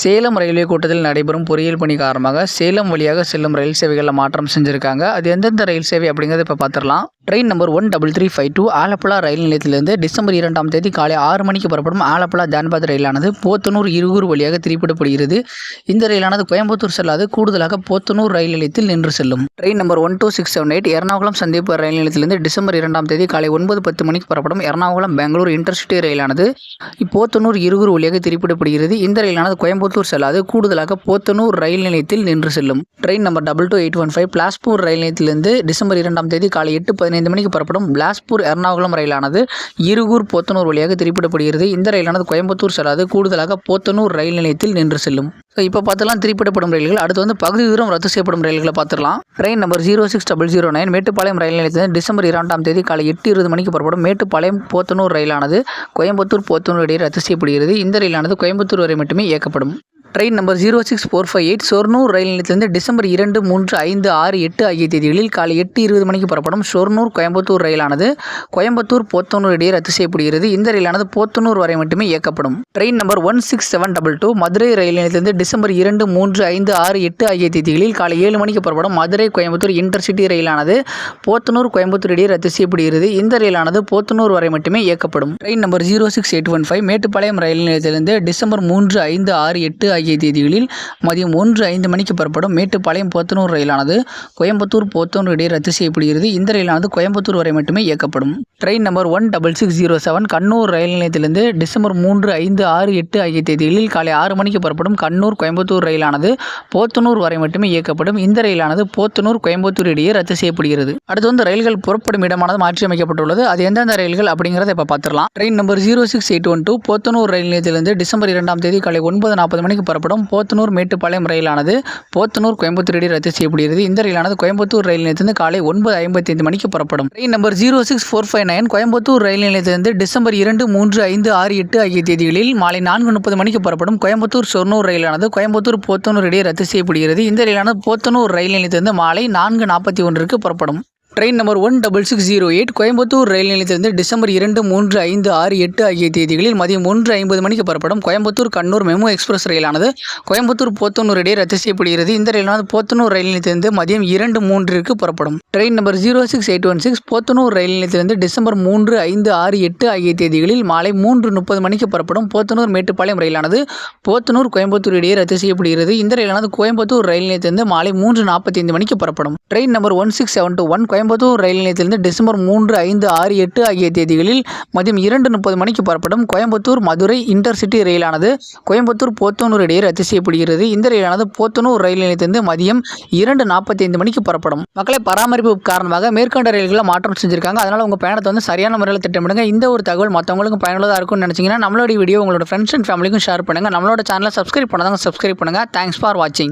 Salem railway கூட்டத்தில் நடைபெறும் பொறியியல் பணி காரணமாக சேலம் வழியாக செல்லும் ரயில் சேவைகளில் மாற்றம் செஞ்சுருக்காங்க. அது எந்தெந்த ரயில் சேவை அப்படிங்கிறத இப்போ பார்த்துடலாம் train number one double three five two Alappuzha ரயில் நிலையத்திலிருந்து டிசம்பர் இரண்டாம் தேதி காலை ஆறு மணிக்கு புறப்படும் ஆலப்புழா ஜான்பாத் ரயிலானது போத்தனூர் இருகூர் வழியாக திருப்பிடப்படுகிறது இந்த ரயிலானது கோயம்புத்தூர் செல்லாது கூடுதலாக போத்தனூர் ரயில் நிலையத்தில் நின்று செல்லும். Train number one two six seven eight Ernakulam சந்திப்பு ரயில் நிலையத்திலிருந்து டிசம்பர் இரண்டாம் தேதி காலை ஒன்பது பத்து மணிக்கு புறப்படும் எர்ணாகுளம் பெங்களூர் இன்டர்சிட்டி ரயிலானது போத்தனூர் இருகூர் வழியாக திருப்பிடப்படுகிறது இந்த ரயிலானது கோயம்புத்தூர் செல்லாது கூடுதலாக போத்தனூர் ரயில் நிலையத்தில் நின்று செல்லும். Train number double two eight one five Bilaspur ரயில் நிலையத்திலிருந்து டிசம்பர் இரண்டாம் தேதி காலை எட்டு பதினைந்து மணிக்கு புறப்படும் பிலாஸ்பூர் எர்ணாகுளம் ரயிலானது இருகூர் போத்தனூர் வழியாக திருப்பிடப்படுகிறது. இந்த ரயிலானது கோயம்புத்தூர் செல்லாது. கூடுதலாக போத்தனூர் ரயில் நிலையத்தில் நின்று செல்லும். ஸோ இப்போ பார்த்தலாம் திருப்பிடப்படும் ரயில்கள். அடுத்து வந்து பகுதி தூரம் ரத்து செய்யப்படும் ரயில்களை பார்த்துடலாம். Train number zero six double zero nine Mettupalayam ரயில் நிலையத்தில் டிசம்பர் இரண்டாம் தேதி காலை எட்டு இருபது மணிக்கு புறப்படும் மேட்டுப்பாளையம் போத்தனூர் ரயிலானது கோயம்புத்தூர் போத்தனூர் இடையே ரத்து செய்யப்படுகிறது. இந்த ரயிலானது கோயம்புத்தூர் வரை மட்டுமே இயக்கப்படும். Train number zero six four five eight Shoranur ரயில் நிலையத்திலிருந்து டிசம்பர் இரண்டு மூன்று ஐந்து ஆறு எட்டு ஆகிய தேதிகளில் காலை எட்டு இருபது மணிக்கு புறப்படும் ஷொர்ணூர் கோயம்புத்தூர் ரயிலானது கோயம்புத்தூர் போத்தனூர் இடையே ரத்து செய்யப்படுகிறது. இந்த ரயிலானது போத்தனூர் வரை மட்டுமே இயக்கப்படும். Train number one six seven double two Madurai ரயில் நிலையத்திலிருந்து டிசம்பர் இரண்டு மூன்று ஐந்து ஆறு எட்டு ஆகிய தேதிகளில் காலை ஏழு மணிக்கு புறப்படும் மதுரை கோயம்புத்தூர் இன்டர்சிட்டி ரயிலானது போத்தனூர் கோயம்புத்தூர் இடையே ரத்து செய்யப்படுகிறது. இந்த ரயிலானது போத்தனூர் வரை மட்டுமே இயக்கப்படும். Train number zero six eight one five Mettupalayam ரயில் நிலையத்திலிருந்து டிசம்பர் மூன்று ஐந்து ஆறு எட்டு ஆகிய தேதிகளில் மதியம் ஒன்று ஐந்து மணிக்கு புறப்படும் மேட்டுப்பாளையம் போத்தனூர் ரயிலானது கோயம்புத்தூர் போத்தனூர் இடையே ரத்து செய்யப்படுகிறது. இந்த ரயிலானது கோயம்புத்தூர் வரை மட்டுமே இயக்கப்படும். Train number one double six zero seven Kannur ரயில் நிலையத்திலிருந்து டிசம்பர் மூன்று ஐந்து ஆறு எட்டு ஆகிய தேதிகளில் காலை ஆறு மணிக்கு புறப்படும் கண்ணூர் கோயம்புத்தூர் ரயிலானது போத்தனூர் வரை மட்டுமே இயக்கப்படும். இந்த ரயிலானது போத்தனூர் கோயம்புத்தூர் இடையே ரத்து செய்யப்படுகிறது. அடுத்து வந்து ரயில்கள் புறப்படும் இடமானது மாற்றி அமைக்கப்பட்டுள்ளது. அது எந்தெந்த ரயில்கள் அப்படிங்கிறத இப்போ பார்த்துடலாம். Train number zero six eight one two Podanur ரயில் நிலையத்திலிருந்து டிசம்பர் இரண்டாம் தேதி காலை ஒன்பது நாற்பது மணிக்கு புறப்படும் போத்தனூர் மேட்டுப்பாளையம் ரயிலானது போத்தனூர் கோயம்புத்தூர் இடையே ரத்து செய்யப்படுகிறது. இந்த ரயிலானது கோயம்புத்தூர் ரயில் நிலையத்திலிருந்து காலை ஒன்பது ஐம்பத்தி ஐந்து மணிக்கு புறப்படும். Train number zero six four five nine Coimbatore ரயில் நிலையத்திலிருந்து டிசம்பர் இரண்டு மூன்று ஐந்து ஆறு எட்டு ஆகிய தேதிகளில் மாலை நான்கு முப்பது மணிக்கு புறப்படும் கோயம்புத்தூர் ஷொர்ணூர் ரயிலானது கோயம்புத்தூர் போத்தனூர் இடையே ரத்து செய்யப்படுகிறது. இந்த ரயிலானது போத்தனூர் ரயில் நிலையத்திலிருந்து மாலை நான்கு நாற்பத்தி ஒன்றுக்கு புறப்படும். Train number one double six zero eight Coimbatore ரயில் நிலையத்திலிருந்து டிசம்பர் இரண்டு மூன்று ஐந்து ஆறு எட்டு ஆகிய தேதிகளில் மதியம் ஒன்று ஐம்பது மணிக்கு புறப்படும் கோயம்புத்தூர் கண்ணூர் மெமு எக்ஸ்பிரஸ் ரயிலானது கோயம்புத்தூர் போத்தனூர் இடையே ரத்து செய்யப்படுகிறது. இந்த ரயிலானது போத்தனூர் ரயில் நிலையத்திலிருந்து மதியம் இரண்டு மூன்றிற்கு புறப்படும். Train number zero six eight one six Podanur ரயில் நிலையத்திலிருந்து டிசம்பர் மூன்று ஐந்து ஆறு எட்டு ஆகிய தேதிகளில் மாலை மூன்று முப்பது மணிக்கு புறப்படும் போத்தனூர் மேட்டுப்பாளையம் ரயிலானது போத்தனூர் கோயம்புத்தூர் இடையே ரத்து செய்யப்படுகிறது. இந்த ரயிலானது கோயம்புத்தூர் ரயில் நிலையத்திலிருந்து மாலை மூன்று நாற்பத்தி ஐந்து மணிக்கு புறப்படும். Train number one six seven two one Coimbatore ரயில் நிலையத்திலிருந்து டிசம்பர் மூன்று ஐந்து ஆறு எட்டு ஆகிய தேதிகளில் மதியம் இரண்டு முப்பது மணிக்கு புறப்படும் கோயம்புத்தூர் மதுரை இன்டர்சிட்டி ரயிலானது கோயம்புத்தூர் போத்தனூர் இடையே ரத்து செய்யப்படுகிறது. இந்த ரயிலானது போத்தனூர் ரயில் நிலையத்திலிருந்து மதியம் இரண்டு நாற்பத்தி ஐந்து மணிக்கு புறப்படும். மக்களை பராமரிப்பு காரணமாக மேற்கண்ட ரயில்களை மாற்றம் செஞ்சிருக்காங்க. அதனால் உங்கள் பயணத்தை வந்து சரியான முறையில் திட்டமிடுங்க. இந்த ஒரு தகவல் மற்றவங்களுக்கும் பயனுள்ளதாக இருக்கும்னு நினச்சிங்கன்னா நம்மளோட வீடியோ உங்களோட ஃப்ரெண்ட்ஸ் அண்ட் ஃபேமிலிக்கும் ஷேர் பண்ணுங்கள் நம்மளோட சேனலை சப்ஸ்கிரைப் பண்ணாதாங்க சப்ஸ்கிரைப் பண்ணுங்கள் தேங்க்ஸ் ஃபார் வாட்சிங்